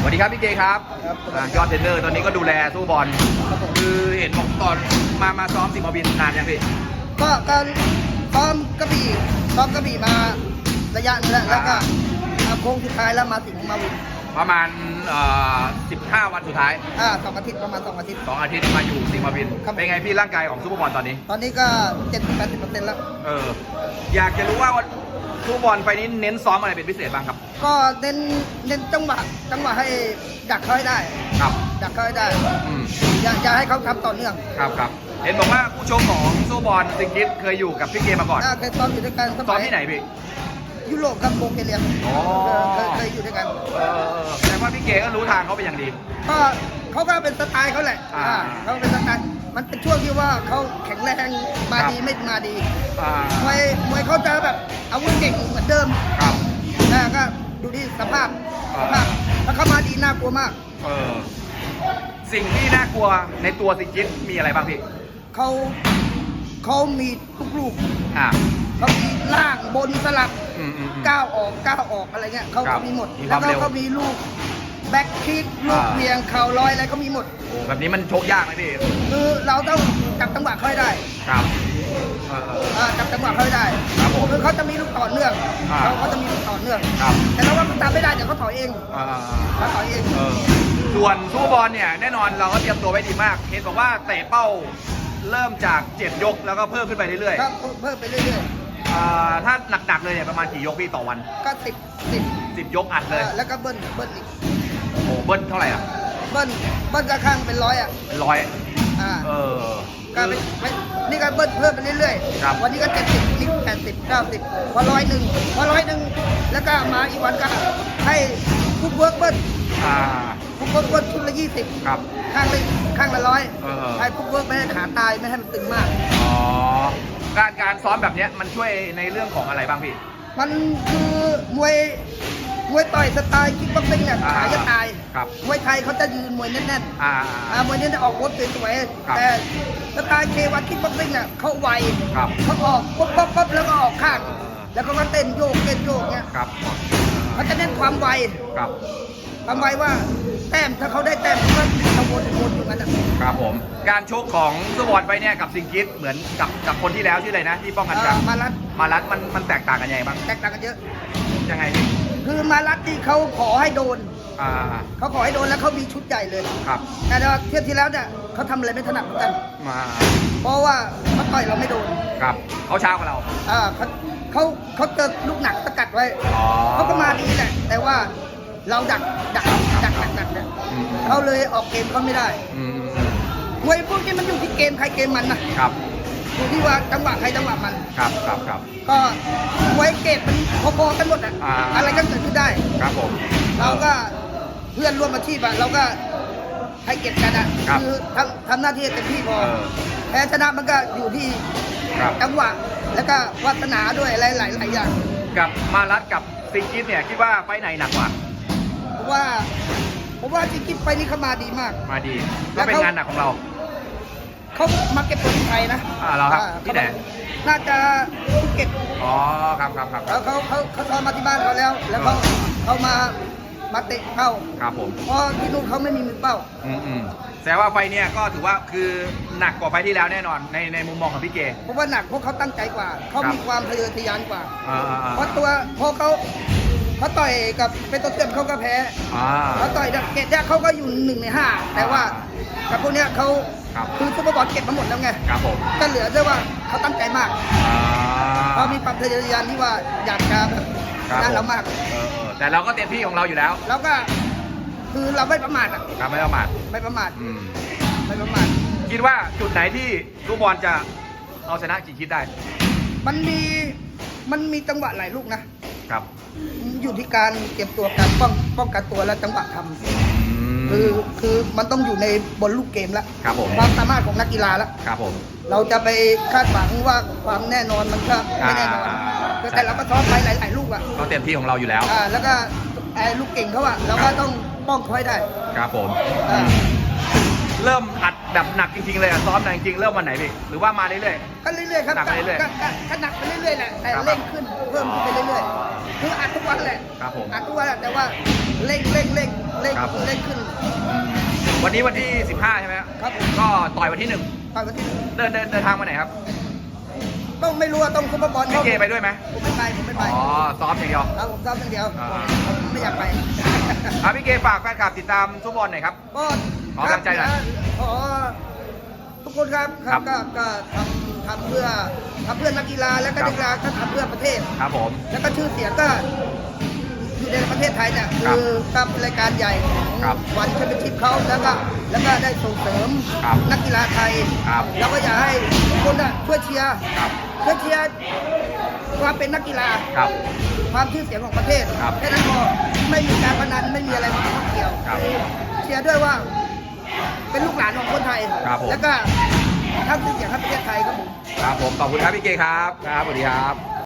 สวัสดีครับพี่เกครับครับอ่ายอดเทรนเนอร์ตอนนี้ก็ดูแลสู้บอลครับผมคือเห็นบอกตอนมามาซ้อมสิงห์มาวินนานยังพี่ก็การซ้อมกระบี่ซ้อมกระบี่มาระยะหนึงแล้วแล้วก็เอาโค้งสุดท้ายแล้วมาสิงห์มาวินประมาณเอ่อ15 วันสุดท้ายอ่าสองอาทิตย์ประมาณสองอาทิตย์ สองอาทิตย์มาอยู่สิงห์มาวิน ครับ เป็นไงพี่ร่างกายของซูเปอร์บอลตอนนี้ ตอนนี้ก็เจ็ดสิบแปดสิบเปอร์เซ็นต์แล้ว เออ อยากจะรู้ว่าซูเปอร์บอลไฟล์นี้เน้นซ้อมอะไรเป็นพิเศษบ้างครับ ก็เน้นเน้นจังหวะจังหวะให้ดักเขาให้ได้ ครับดักเขาให้ได้อืมอย่าอย่าให้เขาทำต่อเนื่องครับครับเห็นบอกว่าผู้ชมของซูเปอร์บอลสิงห์กิฟเคยอยู่กับพี่เกมาก่อนอ่าเคยซ้อมอยู่ด้วยกันสซ้อมัมยที่ไหนพี่ ยุโรปกับโบเกเลียอ๋อ เคยเคยอยู่ด้วยกัน เออแสดงว่าพี่เกก็รู้ทางเขาเป็นอย่างดี ก็ เขาก็เป็นสไตล์เขาแหละอ่าอ่าเขาเป็นสไตล์มันเป็นช่วงที่ว่าเขาแข็งแรงมาครับดีไม่มาดีอ่ามวยมวยเขาจะแบบอาวุธเก่งเหมือนเดิมครับ นะก็ดูที่สภาพอ่าสภาพถ้าเขามาดีน่ากลัวมาก เออสิ่งที่น่ากลัวในตัวสิงกิฟมีอะไรบ้างพี่เขาเขามีทุกลูกอ่า เขามีล่างบนสลับอืมอืมอืมก้าวออกก้าวออกอะไรเงี้ยเขาครับเขามีหมดมีคแล้ววามก็เร็ว เขามีลูก แบ็คคิกลูกอ่า เพียงเข่าลอยอะไรเขามีหมด โอ้แบบนี้มันชกยากไหมพี่คือเราต้องจับจังหวะเขาให้ได้ครับเออเอออ่าจับจังหวะเขาให้ได้ครับผมคือเขาจะมีลูกต่อเนื่องอ่า เขาเขาจะมีลูกต่อเนื่อง ครับแต่เราว่าเขาตามไม่ได้เดี๋ยวเขาถอยเองอ่าเขาถอยเองเออส่วนซูเปอร์บอลเนี่ยแน่นอนเราก็เตรียมตัวไว้ดีมากเห็นบอกว่าเตะเป้าเริ่มจากเจ็ดยกแล้วก็เพิ่มขึ้นไปเรื่อยครับเพิ่มไปเรื่อยๆอ่าถ้าหนักๆเลยเนี่ยประมาณกี่ยกพี่ต่อวันๆก็สิบสิบสิบยกอัดเลย แล้วก็เบิ้ลเบิ้ลอีกโอ้โหเบิ้ลเท่าไหร่อะเบิ้ลเบิ้ลกระข้างเป็นร้อยอะเป็นร้อยอ่าเออ ก็ไม่ไม่นี่ก็เบิ้ลเพิ่มไปเรื่อยครับวันนี้ก็เจ็ดสิบนี่แปดสิบเก้าสิบพอร้อยหนึ่งพอร้อยหนึ่งแล้วก็มาอีกวันก็ให้คุกเวิร์กเบิ้ลอ่าคุกเวิร์กเบิ้ลชุดละยี่สิบครับ ข้างละข้างละร้อยเออ ให้คุกเวิร์กไม่ให้ขาตายไม่ให้มันตึงมาก อ๋อการการซ้อมแบบเนี้ยมันช่วยในเรื่องของอะไรบ้างพี่ มันคือมวย มวยต่อยสไตล์คิกบ็อกซิ่งเนี่ยอ่าขาจะตายครับมวยไทยเขาจะยืนมวยแน่นอ่าๆอ่ามวยนี้จะออกรถสวยครับ ๆแต่สไตล์เควันคิกบ็อกซิ่งเนี่ยเขาไวครับ เขาออกปุ๊บปุ๊บปุ๊บแล้วก็ออกข้างเออแล้วก็มาเต้นโยกเต้นโยกเนี่ยครับเขาจะเน้นความไวครับความไวว่าแต้มถ้าเขาได้แต้มเขาก็จะวนวนอยู่กันนะครับผม การชกของซูบอลไปเนี่ยกับซิงกิสเหมือนกับกับคนที่แล้วชื่ออะไรนะที่ป้องกันแชเอ่อมป์มารัดมารัดมันมันแตกต่างกันยังไงบ้างแตกต่างกันเยอะ ยังไงพี่ คือมารัดที่เขาขอให้โดน อ่า เขาขอให้โดนแล้วเขามีชุดใหญ่เลย ครับ แต่เที่ยวที่แล้วเนี่ยเขาทำอะไรไม่ถนัดเหมือนกัน มาเพราะว่าเขาต่อยเราไม่โดนครับเขาช้ากว่าเรา อ่าเขาเขาเขาเจอลูกหนักสกัดไว้ อ๋อ เขาก็มาดีแหละ แต่ว่าเราดักดักดักหนักหนักเนี่ยอืม เขาเลยออกเกมเขาไม่ได้อืมมวยพวกนี้มันอยู่ที่เกมใครเกมมันนะ ครับ อยู่ที่ว่าจังหวะใครจังหวะมัน ครับครับครับ ก็มวยเกมมันพอๆกันหมดอะอ่า อะไรก็เกิดขึ้นได้ ครับผม เราก็เพื่อนร่วมอาชีพอะเราก็ให้เก็บกันอะครับอทำทำหน้าที่ให้เต็มที่พอเออแพ้ชนะมันก็อยู่ที่ครับ จังหวะ แล้วก็วาสนาด้วยอะไรหลายหลายอย่างกับมารัดกับซิงกิสเนี่ยคิดว่าไฟล์ไหนหนักกว่า เพราะว่าผมว่าจริงๆไปนี่เขามาดีมาก มาดีก็เป็นงานหนักของเรา เขามาเก็บตัวที่ไทยนะอ่าเหรอครับอ่ที่ไหน น่าจะภูเก็ตอ๋อครับครับครับคแล้รัวบ เขาเขาเขาซ้อมมาที่บ้านเขาแล้ว แล้วเขาเออเขามามาเตะเข้าครับผม เพราะที่นู่นเขาไม่มีมือเป้า อืมอืมแสดงว่าไฟล์เนี่ยก็ถือว่าคือหนักกว่าไฟล์ที่แล้วแน่นอนในในมุมมองของพี่เก เพราะว่าหนักเพราะเขาตั้งใจกว่า เขาครับมีความทะเยอทะยานกว่า อ่าอ่าอ่าเพราะตัวพอเขาเขาต่อยกับเป็นตัวเต็มเขาก็แพ้ อ่า เขาต่อยกับเกตเนี่ยเขาก็อยู่หนึ่งในห้าแต่ว่ากับพวกเนี้ยเขา ครับ คือซุปเปอร์บอลเก็บมาหมดแล้วไงครับผมก็เหลือด้วยว่าเขาตั้งใจมากอ่าเขามีความทะเยอทะยานที่ว่าอยากจะแบบครับนั่นผเรามมากเออเออแต่เราก็เต็มที่ของเราอยู่แล้วแล้วก็คือเราไม่ประมาทอะครับไม่ประมาทไม่ประมาทอืมไม่ประมาทคิดว่าจุดไหนที่ลูกบอลจะเอาชนะจีคิดได้ มันมีมันมีจังหวะหลายลูกนะครับ อยู่ที่การเก็บตัวการป้องป้องกันตัวและจังหวะทำอืม คือคือมันต้องอยู่ในบนลูกเกมแล้วครับผม ความสามารถของนักกีฬาแล้วครับผม เราจะไปคาดหวังว่าความแน่นอนมันก็ไม่แน่นอนอ่า แต่เราก็ซ้อมไปหลายๆลูกอะก็เต็มที่ของเราอยู่แล้ว อ่าแล้วก็ไอ้ลูกเก่งเขาอะเราก็ต้องป้องเขาให้ได้ครับผม อ่าเริ่มอัดแบบหนักจริงๆเลยอะซ้อมหนักจริงๆเริ่มวันไหนพี่หรือว่ามาเรื่อย ก็เรื่อยๆครับหนักไปเรื่อยๆก็ก็ก็หนักไปเรื่อยๆแหละแต่ครับเร่งขึ้นเพิ่มขึ้นไปเรื่อยๆคืออัดทุกวันแหละครับผม อัดทุกวันแหละแต่ว่า เร่งเร่งเร่งเร่งครับเร่งขึ้นๆวันนี้วันที่ 15 ใช่ไหมครับผม ก็ต่อยวันที่หนึ่งตอนวันที่เดินเดินเดินทางมาไหนครับต้องไม่รู้ว่าต้องซุปเปอร์บอลพี่เกไปด้วยไหมผมไม่ไปผมไม่ไป อ๋อ ซ้อมอย่างเดียว ครับผมซ้อมอย่างเดียวอ่า ผมไม่อยากไปอะพี่เกฝากแฟนคลับติดตามซุปบอลหน่อยครับ ก็ขอกำลังใจหน่อยขอทุกคนครับคครัรับบ ก็ก็ทำทำเพื่อทำเพื่อนักกีฬาแล้วก็ครับนักกีฬาก็ทำเพื่อประเทศ ครับผม แล้วก็ชื่อเสียงก็ อยู่ในประเทศไทยเนี่ยครับคือกับรายการใหญ่ของครับวันแชมเปี้ยนชิพเขาแล้วก็แล้วก็ได้ส่งเสริมครับนักกีฬาไทยครับ แล้วก็อยากให้ทุกคนน่ะช่วยเชียร์ครับช่วยเชียร์ความเป็นนักกีฬา ครับ ความชื่อเสียงของประเทศครับแค่นั้นพอไม่มีการพนันไม่มีอะไรมาเกี่ยวครับเชียร์ด้วยว่า เป็นลูกหลานของคนไทย ครับผม แล้วก็ทำชื่อเสียงให้ประเทศไทยครับผม ครับผมขอบคุณครับพี่เกครับครับสวัสดีครับ